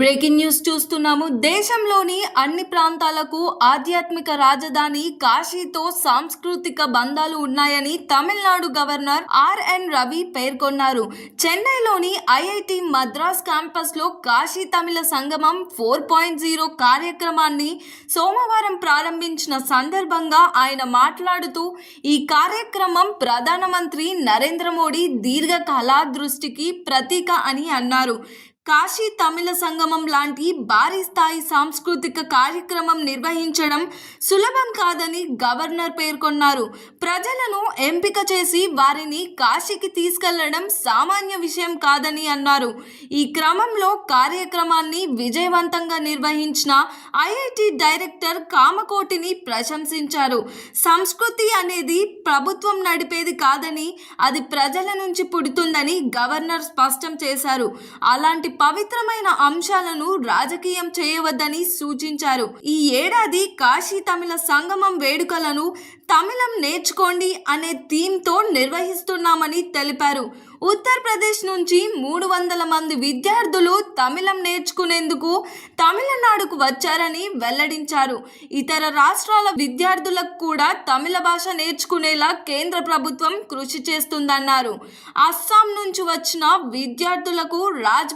Breaking news చూస్తున్నాము. దేశంలోని అన్ని ప్రాంతాలకు ఆధ్యాత్మిక రాజధాని కాశీతో సాంస్కృతిక బంధాలు ఉన్నాయని తమిళనాడు గవర్నర్ ఆర్ఎన్ రవి పేర్కొన్నారు. చెన్నైలోని ఐఐటి మద్రాస్ క్యాంపస్లో Kashi Tamil Sangamam four point zero కార్యక్రమాన్ని సోమవారం ప్రారంభించిన సందర్భంగా ఆయన మాట్లాడుతూ ఈ కార్యక్రమం ప్రధానమంత్రి నరేంద్ర మోడీ దీర్ఘకాల దృష్టికి ప్రతీక అని అన్నారు. కాశీ తమిళ సంగమం లాంటి భారీ స్థాయి సాంస్కృతిక కార్యక్రమం నిర్వహించడం సులభం కాదని గవర్నర్ పేర్కొన్నారు. ప్రజలను ఎంపిక చేసి వారిని కాశీకి తీసుకెళ్ళడం సామాన్య విషయం కాదని అన్నారు. ఈ క్రమంలో కార్యక్రమాన్ని విజయవంతంగా నిర్వహించిన ఐఐటి డైరెక్టర్ కామకోటిని ప్రశంసించారు. సంస్కృతి అనేది ప్రభుత్వం నడిపేది కాదని అది ప్రజల నుంచి పుడుతుందని గవర్నర్ స్పష్టం చేశారు. అలాంటి పవిత్రమైన అంశాలను రాజకీయం చేయవద్దని సూచించారు. ఈ ఏడాది కాశీ తమిళ సంగమం వేడుకలను తమిళం నేర్చుకోండి అనే థీమ్తో నిర్వహిస్తున్నామని తెలిపారు. ఉత్తరప్రదేశ్ నుంచి మూడు వందల మంది విద్యార్థులు తమిళం నేర్చుకునేందుకు తమిళనాడుకు వచ్చారని వెల్లడించారు. ఇతర రాష్ట్రాల విద్యార్థులకు కూడా తమిళ భాష నేర్చుకునేలా కేంద్ర ప్రభుత్వం కృషి చేస్తుందన్నారు. అస్సాం నుంచి వచ్చిన విద్యార్థులకు రాజ్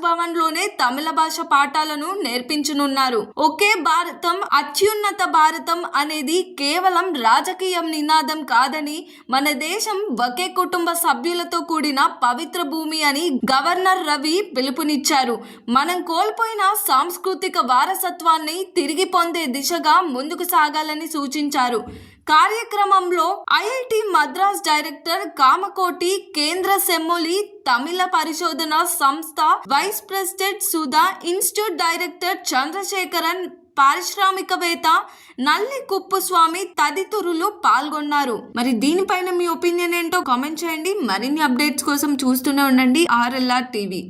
తమిళ భాష పాఠాలను నేర్పించనున్నారు. ఒకే భారతం అత్యున్నత భారతం అనేది కేవలం రాజకీయం నినాదం కాదని మన దేశం ఒకే కుటుంబ సభ్యులతో కూడిన పవిత్ర భూమి అని గవర్నర్ రవి పిలుపునిచ్చారు. మనం కోల్పోయిన సాంస్కృతిక వారసత్వాన్ని తిరిగి పొందే దిశగా ముందుకు సాగాలని సూచించారు. కార్యక్రమంలో ఐఐటి మద్రాస్ డైరెక్టర్ కామకోటి కేంద్ర సెమ్మొలి తమిళ పరిశోధన సంస్థ vice president Sudha institute director Chandrasekharan పారిశ్రామికవేత్త నల్లి కుప్పుస్వామి తదితరులు పాల్గొన్నారు. మరి దీనిపైన మీ ఒపీనియన్ ఏంటో కామెంట్ చేయండి. మరిన్ని అప్డేట్స్ కోసం చూస్తూనే ఉండండి ఆర్ఎల్ఆర్ టీవీ.